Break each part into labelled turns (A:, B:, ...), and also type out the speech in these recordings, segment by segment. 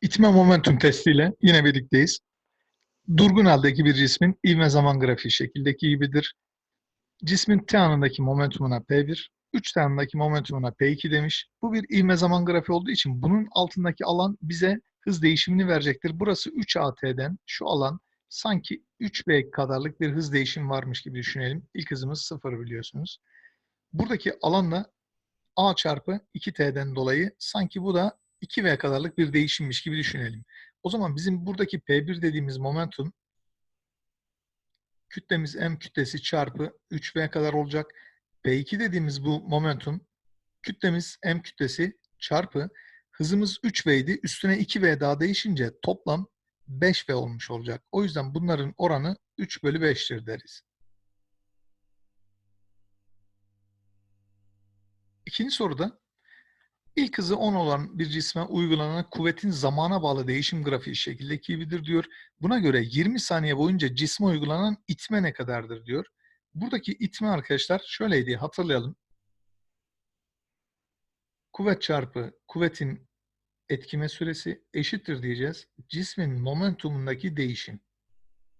A: İtme momentum testiyle yine birlikteyiz. Durgun haldeki bir cismin ivme zaman grafiği şekildeki gibidir. Cismin t anındaki momentumuna P1, 3 t anındaki momentumuna P2 demiş. Bu bir ivme zaman grafiği olduğu için bunun altındaki alan bize hız değişimini verecektir. Burası 3AT'den şu alan sanki 3B kadarlık bir hız değişimi varmış gibi düşünelim. İlk hızımız 0 biliyorsunuz. Buradaki alanla A çarpı 2T'den dolayı sanki bu da 2V kadarlık bir değişimmiş gibi düşünelim. O zaman bizim buradaki P1 dediğimiz momentum kütlemiz M kütlesi çarpı 3V kadar olacak. P2 dediğimiz bu momentum kütlemiz M kütlesi çarpı hızımız 3V idi. Üstüne 2V daha değişince toplam 5V olmuş olacak. O yüzden bunların oranı 3 bölü 5'tir deriz. İkinci soruda ilk hızı 10 olan bir cisme uygulanan kuvvetin zamana bağlı değişim grafiği şekildeki gibidir diyor. Buna göre 20 saniye boyunca cisme uygulanan itme ne kadardır diyor. Buradaki itme arkadaşlar şöyleydi hatırlayalım. Kuvvet çarpı kuvvetin etkime süresi eşittir diyeceğiz. Cismin momentumundaki değişim.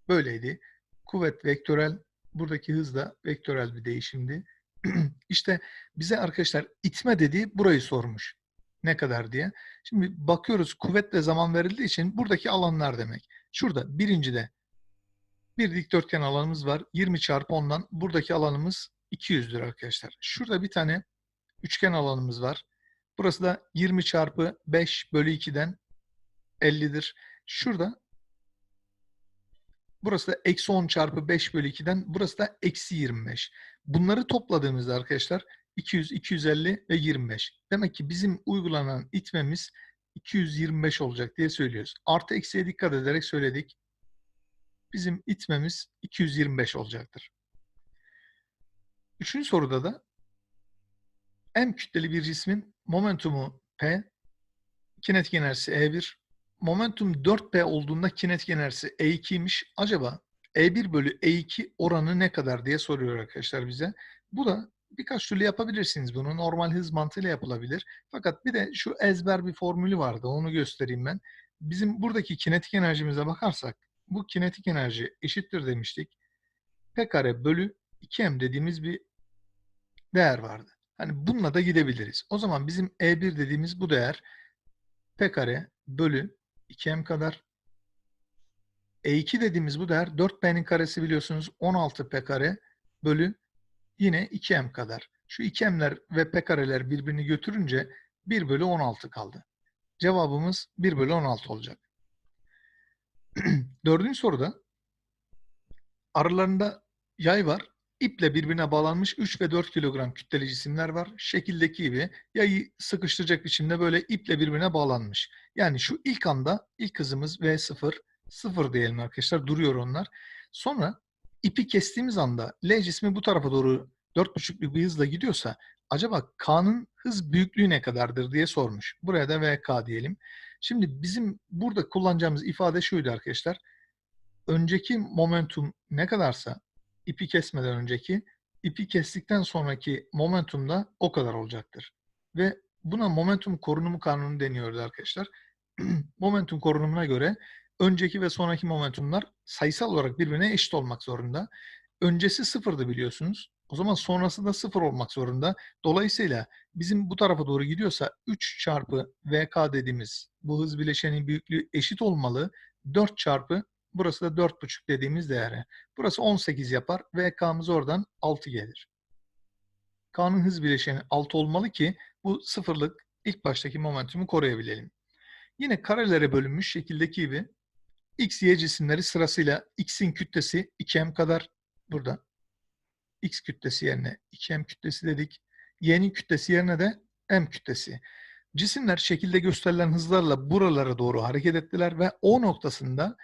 A: Böyleydi. Kuvvet vektörel, buradaki hız da vektörel bir değişimdi. işte bize arkadaşlar itme dediği burayı sormuş. Ne kadar diye. Şimdi bakıyoruz kuvvetle zaman verildiği için buradaki alanlar demek. Şurada birincide bir dikdörtgen alanımız var. 20 çarpı 10'dan buradaki alanımız 200'dür arkadaşlar. Şurada bir tane üçgen alanımız var. Burası da 20 çarpı 5 bölü 2'den 50'dir. Şurada burası da eksi 10 çarpı 5 bölü 2'den burası da eksi 25. Bunları topladığımızda arkadaşlar 200, 250 ve 25. Demek ki bizim uygulanan itmemiz 225 olacak diye söylüyoruz. Artı eksiye dikkat ederek söyledik. Bizim itmemiz 225 olacaktır. Üçüncü soruda da M kütleli bir cismin momentumu P, kinetik enerjisi E1, momentum 4P olduğunda kinetik enerjisi E2'ymiş. Acaba E1 bölü E2 oranı ne kadar diye soruyor arkadaşlar bize. Bu da birkaç türlü yapabilirsiniz bunu. Normal hız mantığıyla yapılabilir. Fakat bir de şu ezber bir formülü vardı. Onu göstereyim ben. Bizim buradaki kinetik enerjimize bakarsak bu kinetik enerji eşittir demiştik. P kare bölü 2M dediğimiz bir değer vardı. Hani bununla da gidebiliriz. O zaman bizim E1 dediğimiz bu değer P kare bölü 2M kadar. E2 dediğimiz bu değer 4P'nin karesi biliyorsunuz 16P kare bölü yine 2M kadar. Şu 2M'ler ve P kareler birbirini götürünce 1 bölü 16 kaldı. Cevabımız 1 bölü 16 olacak. Dördüncü soruda aralarında yay var. İple birbirine bağlanmış 3 ve 4 kilogram kütleli cisimler var. Şekildeki gibi yayı sıkıştıracak biçimde böyle iple birbirine bağlanmış. Yani şu ilk anda ilk hızımız V0, 0 diyelim arkadaşlar duruyor onlar. Sonra ipi kestiğimiz anda L cismi bu tarafa doğru 4,5'lük bir hızla gidiyorsa acaba K'nın hız büyüklüğü ne kadardır diye sormuş. Buraya da VK diyelim. Şimdi bizim burada kullanacağımız ifade şuydu arkadaşlar. Önceki momentum ne kadarsa ipi kesmeden önceki, ipi kestikten sonraki momentum da o kadar olacaktır. Ve buna momentum korunumu kanunu deniyordu arkadaşlar. momentum korunumuna göre önceki ve sonraki momentumlar sayısal olarak birbirine eşit olmak zorunda. Öncesi sıfırdı biliyorsunuz. O zaman sonrası da sıfır olmak zorunda. Dolayısıyla bizim bu tarafa doğru gidiyorsa 3 çarpı VK dediğimiz bu hız bileşenin büyüklüğü eşit olmalı. 4 çarpı burası da 4,5 dediğimiz değere. Burası 18 yapar ve K'mız oradan 6 gelir. K'nın hız bileşeni 6 olmalı ki bu sıfırlık ilk baştaki momentumu koruyabilelim. Yine karelere bölünmüş şekildeki gibi X, Y cisimleri sırasıyla X'in kütlesi 2M kadar burada. X kütlesi yerine 2M kütlesi dedik. Y'nin kütlesi yerine de M kütlesi. Cisimler şekilde gösterilen hızlarla buralara doğru hareket ettiler ve O noktasında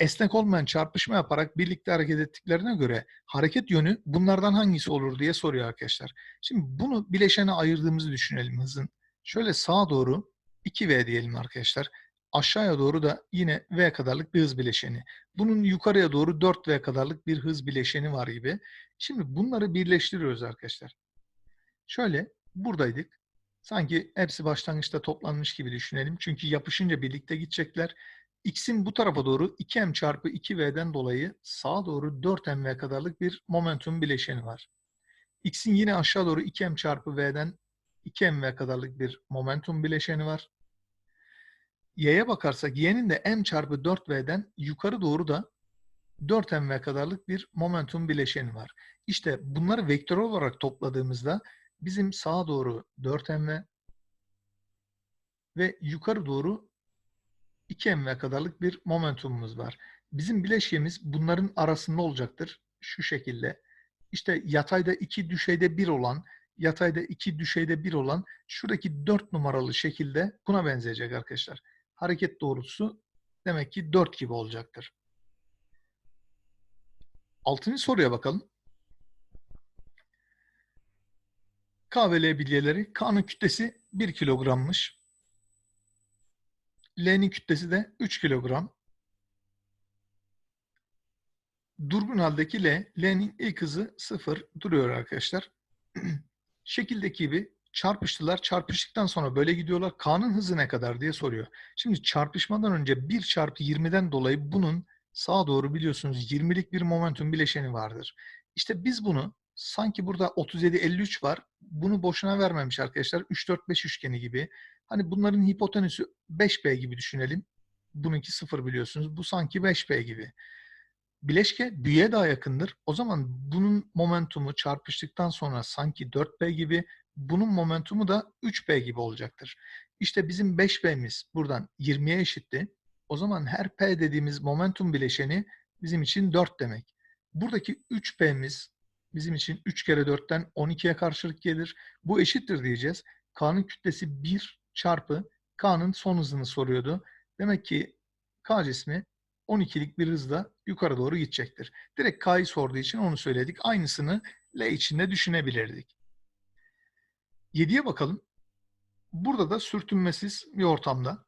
A: esnek olmayan çarpışma yaparak birlikte hareket ettiklerine göre hareket yönü bunlardan hangisi olur diye soruyor arkadaşlar. Şimdi bunu bileşene ayırdığımızı düşünelim hızın. Şöyle sağa doğru 2V diyelim arkadaşlar. Aşağıya doğru da yine V kadarlık bir hız bileşeni. Bunun yukarıya doğru 4V kadarlık bir hız bileşeni var gibi. Şimdi bunları birleştiriyoruz arkadaşlar. Şöyle buradaydık. Sanki hepsi başlangıçta toplanmış gibi düşünelim. Çünkü yapışınca birlikte gidecekler. X'in bu tarafa doğru 2m çarpı 2v'den dolayı sağa doğru 4mv kadarlık bir momentum bileşeni var. X'in yine aşağı doğru 2m çarpı v'den 2mv kadarlık bir momentum bileşeni var. Y'ye bakarsak y'nin de m çarpı 4v'den yukarı doğru da 4mv kadarlık bir momentum bileşeni var. İşte bunları vektör olarak topladığımızda bizim sağa doğru 4mv ve yukarı doğru 2mv kadarlık bir momentumumuz var. Bizim bileşiğimiz bunların arasında olacaktır. Şu şekilde. İşte yatayda 2, düşeyde 1 olan, yatayda 2, düşeyde 1 olan şuradaki 4 numaralı şekilde buna benzeyecek arkadaşlar. Hareket doğrultusu demek ki 4 gibi olacaktır. Altıncı soruya bakalım. K ve L bilyeleri. K'nın kütlesi 1 kilogrammış. L'nin kütlesi de 3 kilogram. Durgun haldeki L, L'nin ilk hızı 0 duruyor arkadaşlar. Şekildeki gibi çarpıştılar. Çarpıştıktan sonra böyle gidiyorlar. K'nın hızı ne kadar diye soruyor. Şimdi çarpışmadan önce 1 çarpı 20'den dolayı bunun sağa doğru biliyorsunuz 20'lik bir momentum bileşeni vardır. İşte biz bunu sanki burada 37-53 var. Bunu boşuna vermemiş arkadaşlar. 3-4-5 üçgeni gibi. Hani bunların hipotenüsü 5B gibi düşünelim. Bununki 0 biliyorsunuz. Bu sanki 5B gibi. Bileşke büyüye daha yakındır. O zaman bunun momentumu çarpıştıktan sonra sanki 4B gibi, bunun momentumu da 3B gibi olacaktır. İşte bizim 5B'miz buradan 20'ye eşitti. O zaman her P dediğimiz momentum bileşeni bizim için 4 demek. Buradaki 3P'miz bizim için 3 kere 4'ten 12'ye karşılık gelir. Bu eşittir diyeceğiz. K'nın kütlesi 1 çarpı K'nın son hızını soruyordu. Demek ki K cismi 12'lik bir hızla yukarı doğru gidecektir. Direkt K'yı sorduğu için onu söyledik. Aynısını L içinde düşünebilirdik. 7'ye bakalım. Burada da sürtünmesiz bir ortamda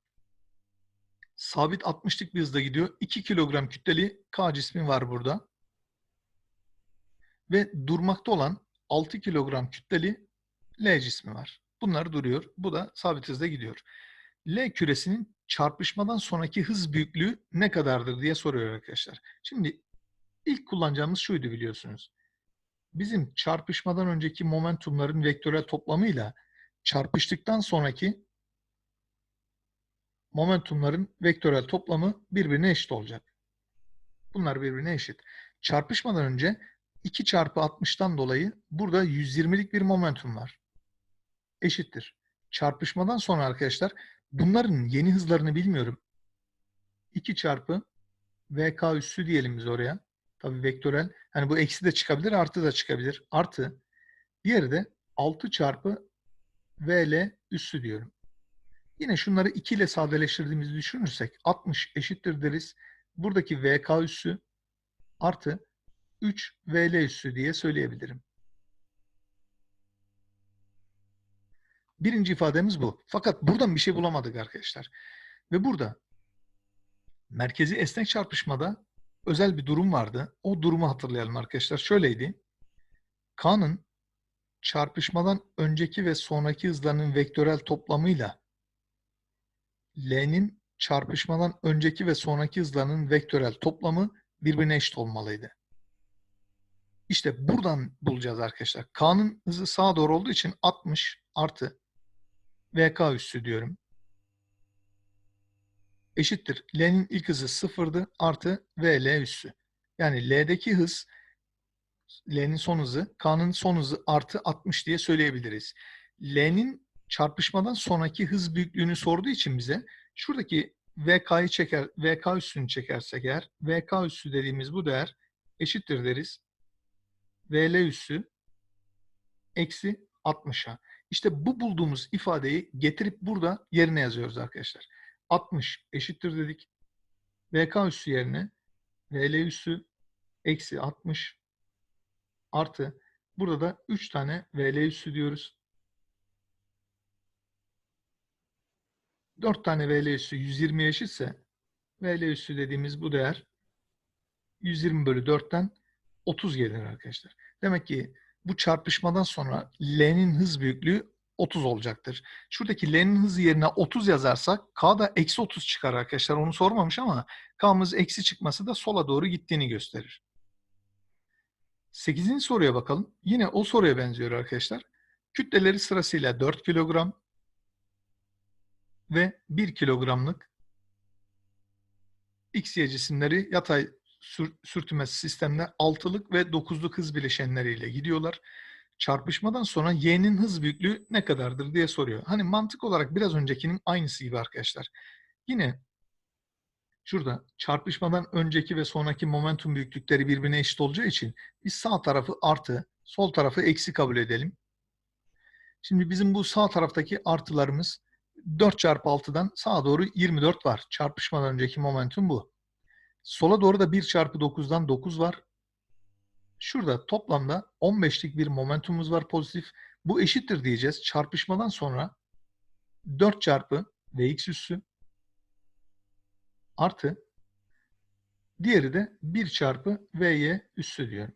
A: sabit 60'lık bir hızda gidiyor. 2 kilogram kütleli K cismi var burada. Ve durmakta olan 6 kilogram kütleli L cismi var. Bunlar duruyor. Bu da sabit hızda gidiyor. L küresinin çarpışmadan sonraki hız büyüklüğü ne kadardır diye soruyor arkadaşlar. Şimdi ilk kullanacağımız şuydu biliyorsunuz. Bizim çarpışmadan önceki momentumların vektörel toplamıyla çarpıştıktan sonraki momentumların vektörel toplamı birbirine eşit olacak. Bunlar birbirine eşit. Çarpışmadan önce 2 çarpı 60'tan dolayı burada 120'lik bir momentum var. Eşittir. Çarpışmadan sonra arkadaşlar bunların yeni hızlarını bilmiyorum. 2 çarpı VK üssü diyelim biz oraya. Tabi vektörel. Hani bu eksi de çıkabilir, artı da çıkabilir. Artı. Diğeri de 6 çarpı VL üssü diyorum. Yine şunları 2 ile sadeleştirdiğimizi düşünürsek 60 eşittir deriz. Buradaki VK üssü artı 3 VL üssü diye söyleyebilirim. Birinci ifademiz bu. Fakat buradan bir şey bulamadık arkadaşlar. Ve burada merkezi esnek çarpışmada özel bir durum vardı. O durumu hatırlayalım arkadaşlar. Şöyleydi. K'nın çarpışmadan önceki ve sonraki hızlarının vektörel toplamıyla L'nin çarpışmadan önceki ve sonraki hızlarının vektörel toplamı birbirine eşit olmalıydı. İşte buradan bulacağız arkadaşlar. K'nın hızı sağa doğru olduğu için 60 artı VK üssü diyorum. Eşittir. L'nin ilk hızı sıfırdı artı VL üssü. Yani L'deki hız L'nin son hızı, K'nın son hızı artı 60 diye söyleyebiliriz. L'nin çarpışmadan sonraki hız büyüklüğünü sorduğu için bize şuradaki VK'yı çeker, VK üssünü çekersek eğer, VK üssü dediğimiz bu değer eşittir deriz. VL üssü eksi 60'a. İşte bu bulduğumuz ifadeyi getirip burada yerine yazıyoruz arkadaşlar. 60 eşittir dedik. VK üssü yerine VL üssü eksi 60 artı burada da 3 tane VL üssü diyoruz. 4 tane VL üssü 120 eşitse VL üssü dediğimiz bu değer 120 bölü 4'ten 30 gelir arkadaşlar. Demek ki bu çarpışmadan sonra L'nin hız büyüklüğü 30 olacaktır. Şuradaki L'nin hızı yerine 30 yazarsak K eksi 30 çıkar arkadaşlar. Onu sormamış ama K'mız eksi çıkması da sola doğru gittiğini gösterir. 8. soruya bakalım. Yine o soruya benziyor arkadaşlar. Kütleleri sırasıyla 4 kilogram ve 1 kilogramlık XY cisimleri yatay sür, sürtünmesi sistemde altılık ve dokuzluk hız bileşenleriyle gidiyorlar. Çarpışmadan sonra y'nin hız büyüklüğü ne kadardır diye soruyor. Hani mantık olarak biraz öncekinin aynısı gibi arkadaşlar. Yine şurada çarpışmadan önceki ve sonraki momentum büyüklükleri birbirine eşit olacağı için biz sağ tarafı artı, sol tarafı eksi kabul edelim. Şimdi bizim bu sağ taraftaki artılarımız 4 çarpı 6'dan sağa doğru 24 var. Çarpışmadan önceki momentum bu. Sola doğru da 1 çarpı 9'dan 9 var. Şurada toplamda 15'lik bir momentumumuz var pozitif. Bu eşittir diyeceğiz. Çarpışmadan sonra 4 çarpı Vx üssü artı diğeri de 1 çarpı Vy üssü diyorum.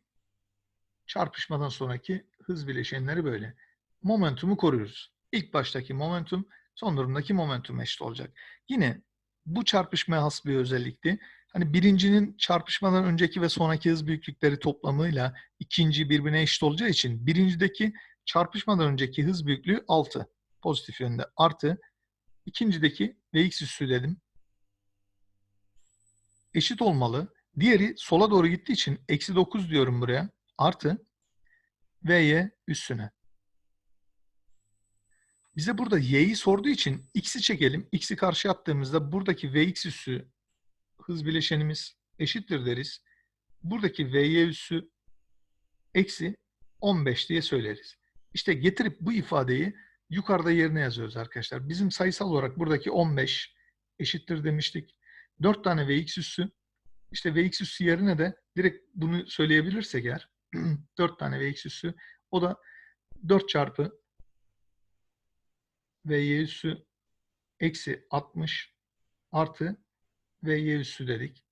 A: Çarpışmadan sonraki hız bileşenleri böyle. Momentumu koruyoruz. İlk baştaki momentum son durumdaki momentum eşit olacak. Yine bu çarpışmaya has bir özellikti. Hani birincinin çarpışmadan önceki ve sonraki hız büyüklükleri toplamıyla ikinci birbirine eşit olacağı için birincideki çarpışmadan önceki hız büyüklüğü 6 pozitif yönde artı ikincideki Vx üssü dedim. Eşit olmalı. Diğeri sola doğru gittiği için eksi 9 diyorum buraya. Artı Vy üssüne. Bize burada y'yi sorduğu için x'i çekelim. x'i karşı attığımızda buradaki vx üssü hız bileşenimiz eşittir deriz. Buradaki vy üssü eksi 15 diye söyleriz. İşte getirip bu ifadeyi yukarıda yerine yazıyoruz arkadaşlar. Bizim sayısal olarak buradaki 15 eşittir demiştik. 4 tane vx üssü. İşte vx üssü yerine de direkt bunu söyleyebilirsek eğer 4 tane vx üssü o da 4 çarpı ve y üssü eksi 60 artı ve y üssü dedik.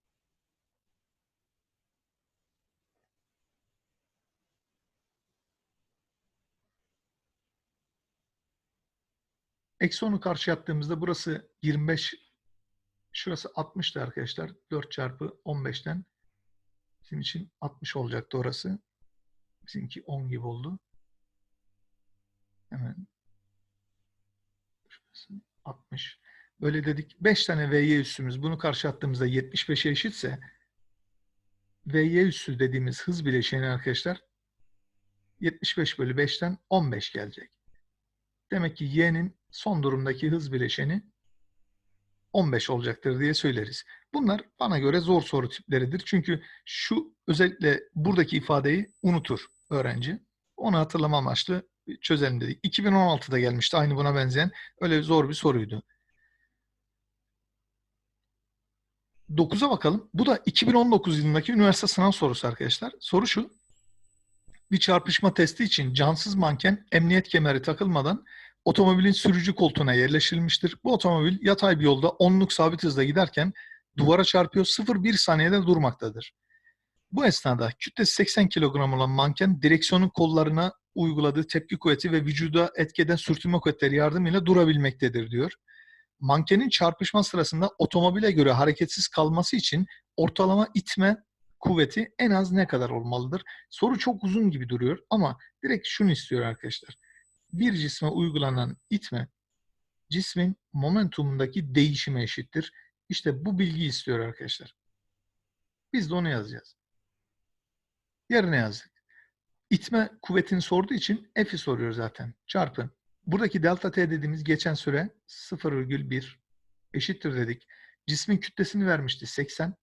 A: Eksi 10'u karşı attığımızda burası 25, şurası 60'tı arkadaşlar. 4 çarpı 15'ten bizim için 60 olacaktı orası. Bizimki 10 gibi oldu. Hemen 60. Böyle dedik 5 tane VY üssümüz bunu karşı attığımızda 75'e eşitse VY üssü dediğimiz hız bileşeni arkadaşlar 75 bölü 5'ten 15 gelecek. Demek ki Y'nin son durumdaki hız bileşeni 15 olacaktır diye söyleriz. Bunlar bana göre zor soru tipleridir. Çünkü şu özellikle buradaki ifadeyi unutur öğrenci. Onu hatırlama amaçlı çözelim dedik. 2016'da gelmişti aynı buna benzeyen. Öyle zor bir soruydu. 9'a bakalım. Bu da 2019 yılındaki üniversite sınav sorusu arkadaşlar. Soru şu. Bir çarpışma testi için cansız manken emniyet kemeri takılmadan otomobilin sürücü koltuğuna yerleştirilmiştir. Bu otomobil yatay bir yolda onluk sabit hızla giderken duvara çarpıyor 0,1 saniyede durmaktadır. Bu esnada kütlesi 80 kilogram olan manken direksiyonun kollarına uyguladığı tepki kuvveti ve vücuda etkeden sürtünme kuvvetleri yardımıyla durabilmektedir diyor. Mankenin çarpışma sırasında otomobile göre hareketsiz kalması için ortalama itme kuvveti en az ne kadar olmalıdır? Soru çok uzun gibi duruyor ama direkt şunu istiyor arkadaşlar. Bir cisme uygulanan itme cismin momentumundaki değişime eşittir. İşte bu bilgi istiyor arkadaşlar. Biz de onu yazacağız. Yerine yazdık. İtme kuvvetini sorduğu için F'i soruyor zaten. Çarpı. Buradaki delta T dediğimiz geçen süre 0,1 eşittir dedik. Cismin kütlesini vermişti 80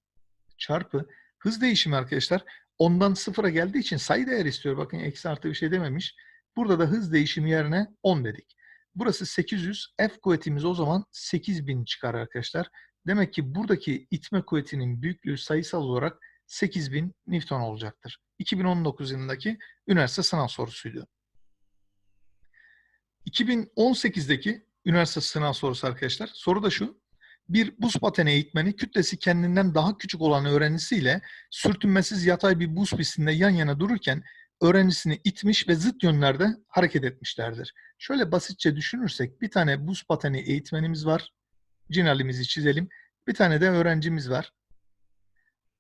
A: çarpı hız değişimi arkadaşlar ondan sıfıra geldiği için sayı değer istiyor. Bakın eksi artı bir şey dememiş. Burada da hız değişimi yerine 10 dedik. Burası 800. F kuvvetimiz o zaman 8000 çıkar arkadaşlar. Demek ki buradaki itme kuvvetinin büyüklüğü sayısal olarak 8000 Newton olacaktır. 2019 yılındaki üniversite sınav sorusuydu. 2018'deki üniversite sınav sorusu arkadaşlar. Soru da şu. Bir buz pateni eğitmeni kütlesi kendinden daha küçük olan öğrencisiyle sürtünmesiz yatay bir buz pistinde yan yana dururken öğrencisini itmiş ve zıt yönlerde hareket etmişlerdir. Şöyle basitçe düşünürsek bir tane buz pateni eğitmenimiz var. Cinalimizi çizelim. Bir tane de öğrencimiz var.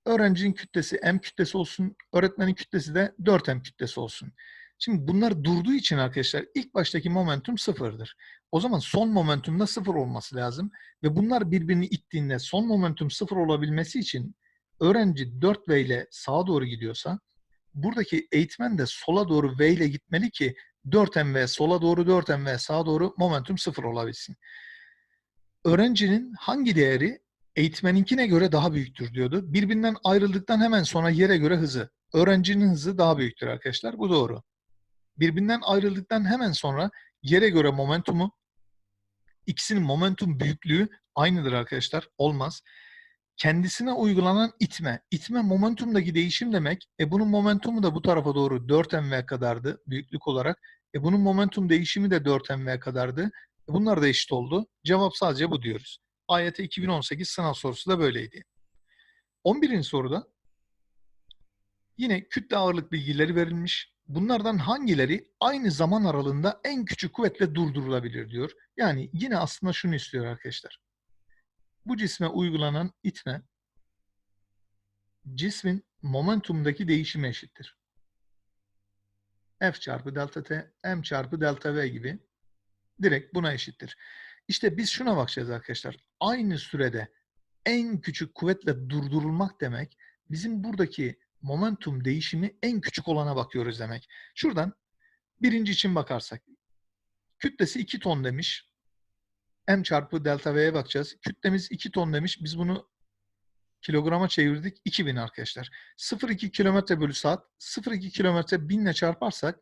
A: Öğrencinin kütlesi M kütlesi olsun, öğretmenin kütlesi de 4M kütlesi olsun. Şimdi bunlar durduğu için arkadaşlar ilk baştaki momentum sıfırdır. O zaman son momentumda sıfır olması lazım. Ve bunlar birbirini ittiğinde son momentum sıfır olabilmesi için öğrenci 4V ile sağa doğru gidiyorsa buradaki eğitmen de sola doğru V ile gitmeli ki 4MV sola doğru 4MV sağa doğru momentum sıfır olabilsin. Öğrencinin hangi değeri eğitmeninkine göre daha büyüktür diyordu. Birbirinden ayrıldıktan hemen sonra yere göre hızı. Öğrencinin hızı daha büyüktür arkadaşlar. Bu doğru. Birbirinden ayrıldıktan hemen sonra yere göre momentumu ikisinin momentum büyüklüğü aynıdır arkadaşlar. Olmaz. Kendisine uygulanan itme. İtme momentumdaki değişim demek. E bunun momentumu da bu tarafa doğru 4mv kadardı büyüklük olarak. E bunun momentum değişimi de 4mv kadardı. E bunlar da eşit oldu. Cevap sadece bu diyoruz. AYT 2018 sınav sorusu da böyleydi. 11. soruda yine kütle ağırlık bilgileri verilmiş. Bunlardan hangileri aynı zaman aralığında en küçük kuvvetle durdurulabilir diyor. Yani yine aslında şunu istiyor arkadaşlar. Bu cisme uygulanan itme cismin momentumdaki değişime eşittir. F çarpı delta T, M çarpı delta V gibi direkt buna eşittir. İşte biz şuna bakacağız arkadaşlar. Aynı sürede en küçük kuvvetle durdurulmak demek bizim buradaki momentum değişimi en küçük olana bakıyoruz demek. Şuradan birinci için bakarsak. Kütlesi 2 ton demiş. M çarpı delta V'ye bakacağız. Kütlemiz 2 ton demiş. Biz bunu kilograma çevirdik. 2000 arkadaşlar. 0,2 kilometre bölü saat. 0,2 kilometre 1000 ile çarparsak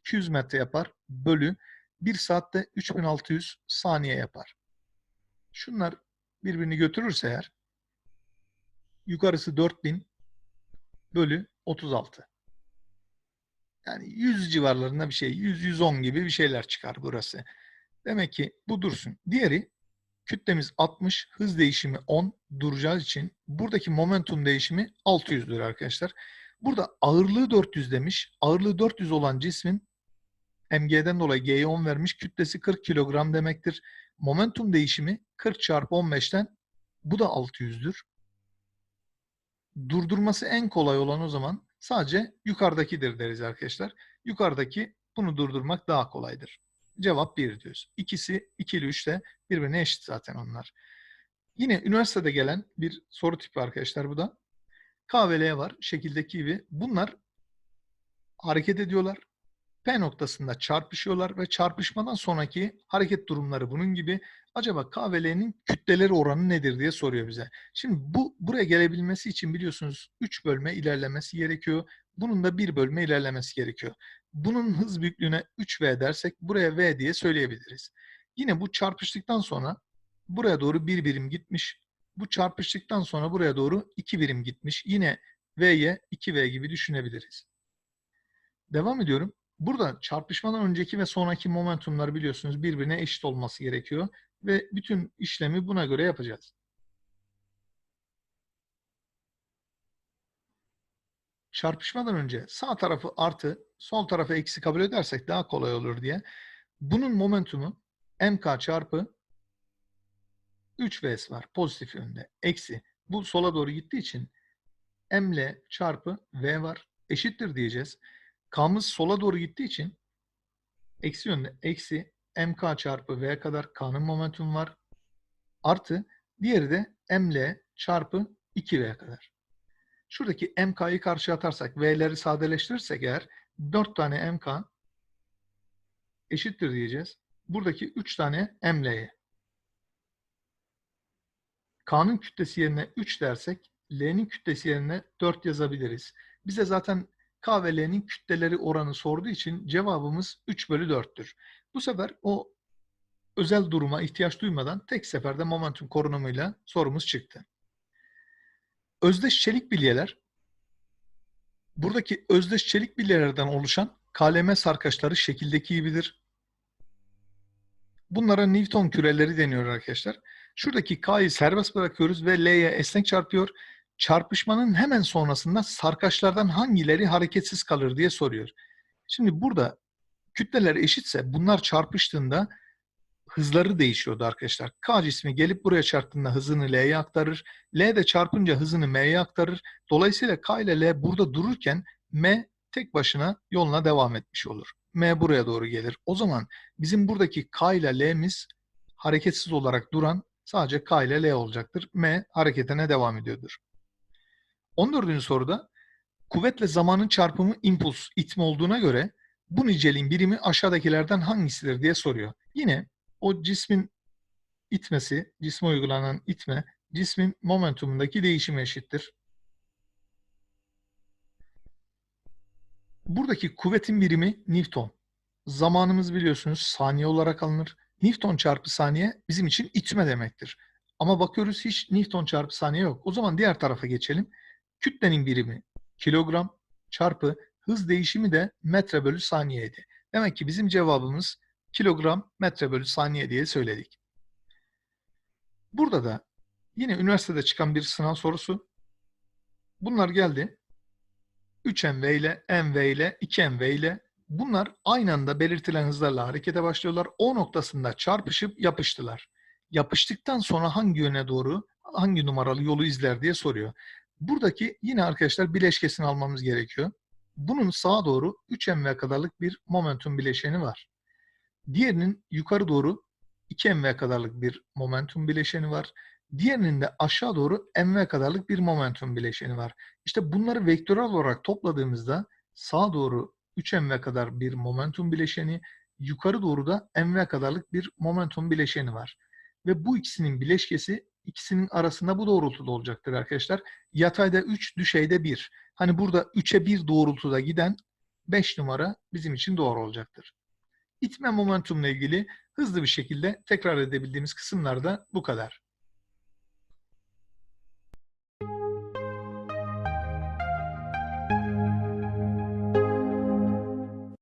A: 200 metre yapar. Bölü 1 saatte 3600 saniye yapar. Şunlar birbirini götürürse eğer yukarısı 4000 bölü 36. Yani 100 civarlarında bir şey, 100-110 gibi bir şeyler çıkar burası. Demek ki bu dursun. Diğeri kütlemiz 60, hız değişimi 10 duracağı için buradaki momentum değişimi 600'dür arkadaşlar. Burada ağırlığı 400 demiş. Ağırlığı 400 olan cismin MG'den dolayı G'ye 10 vermiş. Kütlesi 40 kilogram demektir. Momentum değişimi 40 çarpı 15'ten bu da 600'dür. Durdurması en kolay olan o zaman sadece yukarıdakidir deriz arkadaşlar. Yukarıdaki bunu durdurmak daha kolaydır. Cevap 1 diyoruz. İkisi 2 ile 3 de birbirine eşit zaten onlar. Yine üniversitede gelen bir soru tipi arkadaşlar bu da. K ve L var şekildeki gibi. Bunlar hareket ediyorlar. P noktasında çarpışıyorlar ve çarpışmadan sonraki hareket durumları bunun gibi. Acaba K ve L'nin kütleleri oranı nedir diye soruyor bize. Şimdi bu buraya gelebilmesi için biliyorsunuz 3 bölme ilerlemesi gerekiyor. Bunun da 1 bölme ilerlemesi gerekiyor. Bunun hız büyüklüğüne 3V dersek buraya V diye söyleyebiliriz. Yine bu çarpıştıktan sonra buraya doğru 1 birim gitmiş. Bu çarpıştıktan sonra buraya doğru 2 birim gitmiş. Yine V'ye 2V gibi düşünebiliriz. Devam ediyorum. Burada çarpışmadan önceki ve sonraki momentumlar biliyorsunuz birbirine eşit olması gerekiyor. Ve bütün işlemi buna göre yapacağız. Çarpışmadan önce sağ tarafı artı, sol tarafı eksi kabul edersek daha kolay olur diye. Bunun momentumu mk çarpı 3vs var pozitif yönde. Eksi. Bu sola doğru gittiği için ml çarpı v var. Eşittir diyeceğiz. K'mız sola doğru gittiği için eksi yönde eksi mk çarpı v kadar k'nın momentum var. Artı diğeri de ml çarpı 2v kadar. Şuradaki mk'yı karşıya atarsak, v'leri sadeleştirirsek eğer 4 tane mk eşittir diyeceğiz. Buradaki 3 tane ml'ye. K'nın kütlesi yerine 3 dersek, L'nin kütlesi yerine 4 yazabiliriz. Bize zaten K ve L'nin kütleleri oranı sorduğu için cevabımız 3 bölü 4'tür. Bu sefer o özel duruma ihtiyaç duymadan tek seferde momentum korunumuyla sorumuz çıktı. Özdeş çelik bilyeler buradaki özdeş çelik bilyelerden oluşan KLM sarkaçları şekildeki gibidir. Bunlara Newton küreleri deniyor arkadaşlar. Şuradaki K'yı serbest bırakıyoruz ve L'ye esnek çarpıyor. Çarpışmanın hemen sonrasında sarkaçlardan hangileri hareketsiz kalır diye soruyor. Şimdi burada kütleler eşitse bunlar çarpıştığında hızları değişiyordu arkadaşlar. K cismi gelip buraya çarptığında hızını L'ye aktarır. L de çarpınca hızını M'ye aktarır. Dolayısıyla K ile L burada dururken M tek başına yoluna devam etmiş olur. M buraya doğru gelir. O zaman bizim buradaki K ile L'miz hareketsiz olarak duran sadece K ile L olacaktır. M hareketine devam ediyordur. 14. soruda kuvvetle zamanın çarpımı impuls, itme olduğuna göre bu niceliğin birimi aşağıdakilerden hangisidir diye soruyor. Yine o cismin itmesi, cisme uygulanan itme, cismin momentumundaki değişime eşittir. Buradaki kuvvetin birimi Newton. Zamanımız biliyorsunuz saniye olarak alınır. Newton çarpı saniye bizim için itme demektir. Ama bakıyoruz hiç Newton çarpı saniye yok. O zaman diğer tarafa geçelim. Kütlenin birimi kilogram çarpı hız değişimi de metre bölü saniyeydi. Demek ki bizim cevabımız kilogram metre bölü saniye diye söyledik. Burada da yine üniversitede çıkan bir sınav sorusu. Bunlar geldi. 3MV ile, MV ile, 2MV ile bunlar aynı anda belirtilen hızlarla harekete başlıyorlar. O noktasında çarpışıp yapıştılar. Yapıştıktan sonra hangi yöne doğru, hangi numaralı yolu izler diye soruyor. Buradaki yine arkadaşlar bileşkesini almamız gerekiyor. Bunun sağa doğru 3MV kadarlık bir momentum bileşeni var. Diğerinin yukarı doğru 2MV kadarlık bir momentum bileşeni var. Diğerinin de aşağı doğru mv kadarlık bir momentum bileşeni var. İşte bunları vektörel olarak topladığımızda sağa doğru 3mv kadar bir momentum bileşeni, yukarı doğru da mv kadarlık bir momentum bileşeni var. Ve bu ikisinin bileşkesi ikisinin arasında bu doğrultuda olacaktır arkadaşlar. Yatayda 3, düşeyde 1. Hani burada 3'e 1 doğrultuda giden 5 numara bizim için doğru olacaktır. İtme momentumla ilgili hızlı bir şekilde tekrar edebildiğimiz kısımlar da bu kadar.